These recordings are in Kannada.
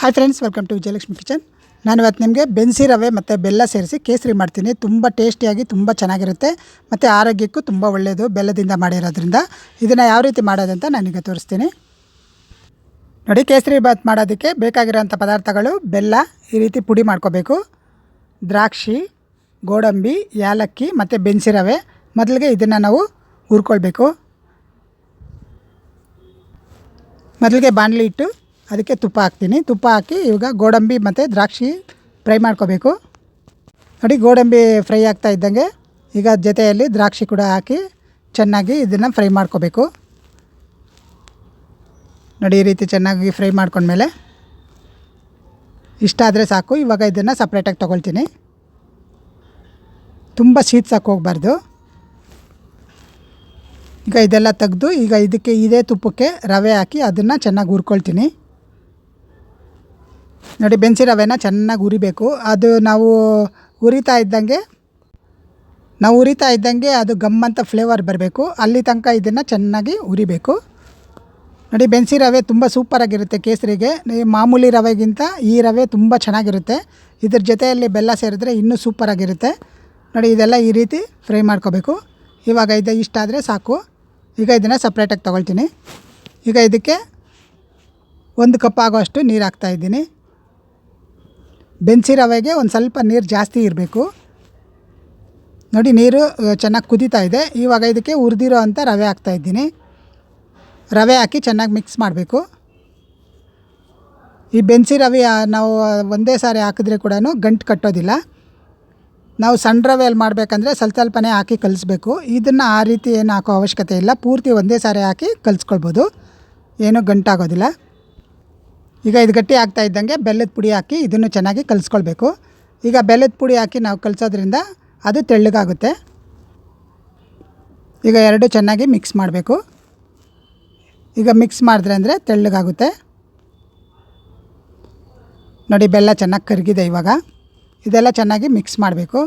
Hi friends welcome to Vijayalakshmi kitchen ನಾನು ಇವತ್ತು ನಿಮಗೆ ಬೆನ್ಸಿ ರವೆ ಮತ್ತು ಬೆಲ್ಲ ಸೇರಿಸಿ ಕೇಸರಿ ಮಾಡ್ತೀನಿ. ತುಂಬ ಟೇಸ್ಟಿಯಾಗಿ ತುಂಬ ಚೆನ್ನಾಗಿರುತ್ತೆ ಮತ್ತು ಆರೋಗ್ಯಕ್ಕೂ ತುಂಬ ಒಳ್ಳೆಯದು ಬೆಲ್ಲದಿಂದ ಮಾಡಿರೋದ್ರಿಂದ. ಇದನ್ನು ಯಾವ ರೀತಿ ಮಾಡೋದಂತ ನನಗೆ ತೋರಿಸ್ತೀನಿ. ನೋಡಿ, ಕೇಸರಿ ಬಾತ್ ಮಾಡೋದಕ್ಕೆ ಬೇಕಾಗಿರೋಂಥ ಪದಾರ್ಥಗಳು ಬೆಲ್ಲ, ಈ ರೀತಿ ಪುಡಿ ಮಾಡ್ಕೋಬೇಕು. ದ್ರಾಕ್ಷಿ, ಗೋಡಂಬಿ ಏಲಕ್ಕಿ ಮತ್ತು ಬೆನ್ಸಿ ರವೆ. ಮೊದಲಿಗೆ ಇದನ್ನು ನಾವು ಹುರ್ಕೊಳ್ಬೇಕು. ಮೊದಲಿಗೆ ಬಾಣಲಿ ಇಟ್ಟು ಅದಕ್ಕೆ ತುಪ್ಪ ಹಾಕ್ತೀನಿ. ತುಪ್ಪ ಹಾಕಿ ಇವಾಗ ಗೋಡಂಬಿ ಮತ್ತು ದ್ರಾಕ್ಷಿ ಫ್ರೈ ಮಾಡ್ಕೋಬೇಕು. ನೋಡಿ ಗೋಡಂಬಿ ಫ್ರೈ ಆಗ್ತಾ ಇದ್ದಂಗೆ ಈಗ ಜೊತೆಯಲ್ಲಿ ದ್ರಾಕ್ಷಿ ಕೂಡ ಹಾಕಿ ಚೆನ್ನಾಗಿ ಇದನ್ನು ಫ್ರೈ ಮಾಡ್ಕೋಬೇಕು. ನೋಡಿ ಈ ರೀತಿ ಚೆನ್ನಾಗಿ ಫ್ರೈ ಮಾಡ್ಕೊಂಡ್ಮೇಲೆ ಇಷ್ಟ ಆದರೆ ಸಾಕು. ಇವಾಗ ಇದನ್ನು ಸಪ್ರೇಟಾಗಿ ತೊಗೊಳ್ತೀನಿ. ತುಂಬ ಸಾಕು ಹೋಗಬಾರ್ದು. ಈಗ ಇದೆಲ್ಲ ತೆಗೆದು ಈಗ ಇದಕ್ಕೆ ಇದೇ ತುಪ್ಪಕ್ಕೆ ರವೆ ಹಾಕಿ ಅದನ್ನು ಚೆನ್ನಾಗಿ ಹುರ್ಕೊಳ್ತೀನಿ. ನೋಡಿ, ಬೆನ್ಸಿ ರವೆನ ಚೆನ್ನಾಗಿ ಉರಿಬೇಕು ಅದು ನಾವು ಉರಿತಾ ಇದ್ದಂಗೆ, ನಾವು ಉರಿತಾ ಇದ್ದಂಗೆ ಅದು ಗಮ್ ಅಂತ ಫ್ಲೇವರ್ ಬರಬೇಕು. ಅಲ್ಲಿ ತನಕ ಇದನ್ನು ಚೆನ್ನಾಗಿ ಉರಿಬೇಕು ನೋಡಿ, ಬೆನ್ಸಿ ರವೆ ತುಂಬ ಸೂಪರಾಗಿರುತ್ತೆ ಕೇಸರಿಗೆ. ಮಾಮೂಲಿ ರವೆಗಿಂತ ಈ ರವೆ ತುಂಬ ಚೆನ್ನಾಗಿರುತ್ತೆ. ಇದ್ರ ಜೊತೆಯಲ್ಲಿ ಬೆಲ್ಲ ಸೇರಿದ್ರೆ ಇನ್ನೂ ಸೂಪರಾಗಿರುತ್ತೆ ನೋಡಿ, ಇದೆಲ್ಲ ಈ ರೀತಿ ಫ್ರೈ ಮಾಡ್ಕೋಬೇಕು. ಇವಾಗ ಇದು ಇಷ್ಟ ಆದರೆ ಸಾಕು. ಈಗ ಇದನ್ನು ಸಪ್ರೇಟಾಗಿ ತೊಗೊಳ್ತೀನಿ. ಈಗ ಇದಕ್ಕೆ ಒಂದು ಕಪ್ ಆಗೋಷ್ಟು ನೀರು ಹಾಕ್ತಾಯಿದ್ದೀನಿ ಬೆನ್ಸಿ ರವೆಗೆ ಒಂದು ಸ್ವಲ್ಪ ನೀರು ಜಾಸ್ತಿ ಇರಬೇಕು. ನೋಡಿ ನೀರು ಚೆನ್ನಾಗಿ ಕುದೀತಾ ಇದೆ. ಇವಾಗ ಇದಕ್ಕೆ ಉರಿದಿರೋ ಅಂತ ರವೆ ಹಾಕ್ತಾಯಿದ್ದೀನಿ ರವೆ ಹಾಕಿ ಚೆನ್ನಾಗಿ ಮಿಕ್ಸ್ ಮಾಡಬೇಕು. ಈ ಬೆನ್ಸಿ ರವೆ ನಾವು ಒಂದೇ ಸಾರಿ ಹಾಕಿದ್ರೆ ಕೂಡ ಗಂಟು ಕಟ್ಟೋದಿಲ್ಲ. ನಾವು ಸಣ್ಣ ರವೆಯಲ್ಲಿ ಮಾಡಬೇಕಂದ್ರೆ ಸ್ವಲ್ಪ ಸ್ವಲ್ಪನೇ ಹಾಕಿ ಕಲಿಸ್ಬೇಕು. ಇದನ್ನು ಆ ರೀತಿ ಏನು ಹಾಕೋ ಅವಶ್ಯಕತೆ ಇಲ್ಲ. ಪೂರ್ತಿ ಒಂದೇ ಸಾರಿ ಹಾಕಿ ಕಲಿಸ್ಕೊಳ್ಬೋದು. ಏನೂ ಗಂಟಾಗೋದಿಲ್ಲ. ಈಗ ಇದು ಗಟ್ಟಿ ಆಗ್ತಾ ಇದ್ದಂಗೆ ಬೆಲ್ಲದ ಪುಡಿ ಹಾಕಿ ಇದನ್ನು ಚೆನ್ನಾಗಿ ಕಲಿಸ್ಕೊಳ್ಬೇಕು. ಈಗ ಬೆಲ್ಲದ ಪುಡಿ ಹಾಕಿ ನಾವು ಕಲಿಸೋದ್ರಿಂದ ಅದು ತೆಳ್ಳಗಾಗುತ್ತೆ. ಈಗ ಎರಡು ಚೆನ್ನಾಗಿ ಮಿಕ್ಸ್ ಮಾಡಬೇಕು. ಈಗ ಮಿಕ್ಸ್ ಮಾಡಿದ್ರೆ ಅಂದರೆ ತೆಳ್ಳಗಾಗುತ್ತೆ. ನೋಡಿ ಬೆಲ್ಲ ಚೆನ್ನಾಗಿ ಕರಗಿದೆ ಇವಾಗ. ಇದೆಲ್ಲ ಚೆನ್ನಾಗಿ ಮಿಕ್ಸ್ ಮಾಡಬೇಕು.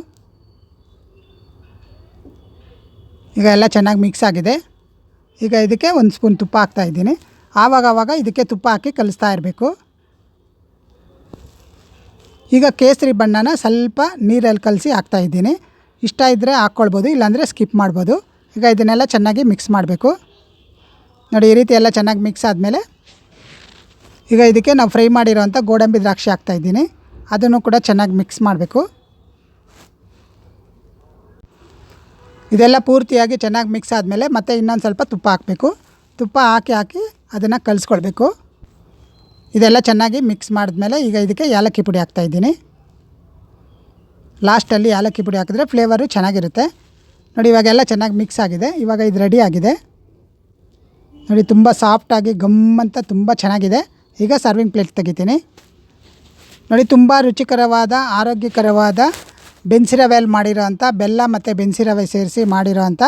ಈಗ ಎಲ್ಲ ಚೆನ್ನಾಗಿ ಮಿಕ್ಸ್ ಆಗಿದೆ. ಈಗ ಇದಕ್ಕೆ ಒಂದು ಸ್ಪೂನ್ ತುಪ್ಪ ಹಾಕ್ತಾಯಿದ್ದೀನಿ ಆವಾಗ ಆವಾಗ ಇದಕ್ಕೆ ತುಪ್ಪ ಹಾಕಿ ಕಲಿಸ್ತಾ ಇರಬೇಕು. ಈಗ ಕೇಸರಿ ಬಣ್ಣನ ಸ್ವಲ್ಪ ನೀರಲ್ಲಿ ಕಲಸಿ ಹಾಕ್ತಾಯಿದ್ದೀನಿ ಇಷ್ಟ ಇದ್ದರೆ ಹಾಕ್ಕೊಳ್ಬೋದು, ಇಲ್ಲಾಂದರೆ ಸ್ಕಿಪ್ ಮಾಡ್ಬೋದು. ಈಗ ಇದನ್ನೆಲ್ಲ ಚೆನ್ನಾಗಿ ಮಿಕ್ಸ್ ಮಾಡಬೇಕು. ನೋಡಿ, ಈ ರೀತಿ ಎಲ್ಲ ಚೆನ್ನಾಗಿ ಮಿಕ್ಸ್ ಆದಮೇಲೆ ಈಗ ಇದಕ್ಕೆ ನಾವು ಫ್ರೈ ಮಾಡಿರೋಂಥ ಗೋಡಂಬಿ ದ್ರಾಕ್ಷಿ ಹಾಕ್ತಾಯಿದ್ದೀನಿ ಅದನ್ನು ಕೂಡ ಚೆನ್ನಾಗಿ ಮಿಕ್ಸ್ ಮಾಡಬೇಕು. ಇದೆಲ್ಲ ಪೂರ್ತಿಯಾಗಿ ಚೆನ್ನಾಗಿ ಮಿಕ್ಸ್ ಆದಮೇಲೆ ಮತ್ತೆ ಇನ್ನೊಂದು ಸ್ವಲ್ಪ ತುಪ್ಪ ಹಾಕಬೇಕು. ತುಪ್ಪ ಹಾಕಿ ಹಾಕಿ ಅದನ್ನು ಕಲಿಸ್ಕೊಳ್ಬೇಕು ಇದೆಲ್ಲ ಚೆನ್ನಾಗಿ ಮಿಕ್ಸ್ ಮಾಡಿದ್ಮೇಲೆ ಈಗ ಇದಕ್ಕೆ ಏಲಕ್ಕಿ ಪುಡಿ ಹಾಕ್ತಾಯಿದ್ದೀನಿ ಲಾಸ್ಟಲ್ಲಿ ಏಲಕ್ಕಿ ಪುಡಿ ಹಾಕಿದ್ರೆ ಫ್ಲೇವರು ಚೆನ್ನಾಗಿರುತ್ತೆ. ನೋಡಿ, ಇವಾಗೆಲ್ಲ ಚೆನ್ನಾಗಿ ಮಿಕ್ಸ್ ಆಗಿದೆ. ಇವಾಗ ಇದು ರೆಡಿ ಆಗಿದೆ. ನೋಡಿ, ತುಂಬ ಸಾಫ್ಟಾಗಿ ಗಮ್ ಅಂತ ತುಂಬ ಚೆನ್ನಾಗಿದೆ. ಈಗ ಸರ್ವಿಂಗ್ ಪ್ಲೇಟ್ ತೆಗಿತೀನಿ. ನೋಡಿ, ತುಂಬ ರುಚಿಕರವಾದ, ಆರೋಗ್ಯಕರವಾದ ಬೆನ್ಸಿ ರವೆಯಲ್ಲಿ ಮಾಡಿರೋ ಬೆಲ್ಲ ಮತ್ತು ಬೆನ್ಸಿ ರವೆ ಸೇರಿಸಿ ಮಾಡಿರೋ ಅಂಥ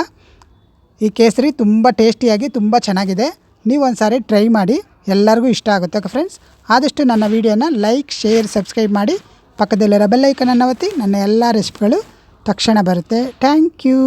ಈ ಕೇಸರಿ ತುಂಬ ಟೇಸ್ಟಿಯಾಗಿ ತುಂಬ ಚೆನ್ನಾಗಿದೆ. ನೀವು ಒಂದು ಸಾರಿ ಟ್ರೈ ಮಾಡಿ, ಎಲ್ಲರಿಗೂ ಇಷ್ಟ ಆಗುತ್ತೆ ಫ್ರೆಂಡ್ಸ್ ಆದಷ್ಟು ನನ್ನ ವೀಡಿಯೋನ ಲೈಕ್ ಶೇರ್ ಸಬ್ಸ್ಕ್ರೈಬ್ ಮಾಡಿ, ಪಕ್ಕದಲ್ಲಿರೋ ಬೆಲ್ಲೈಕನನ್ನು ಒತ್ತಿ, ನನ್ನ ಎಲ್ಲ ರೆಸಿಪಿಗಳು ತಕ್ಷಣ ಬರುತ್ತೆ. Thank you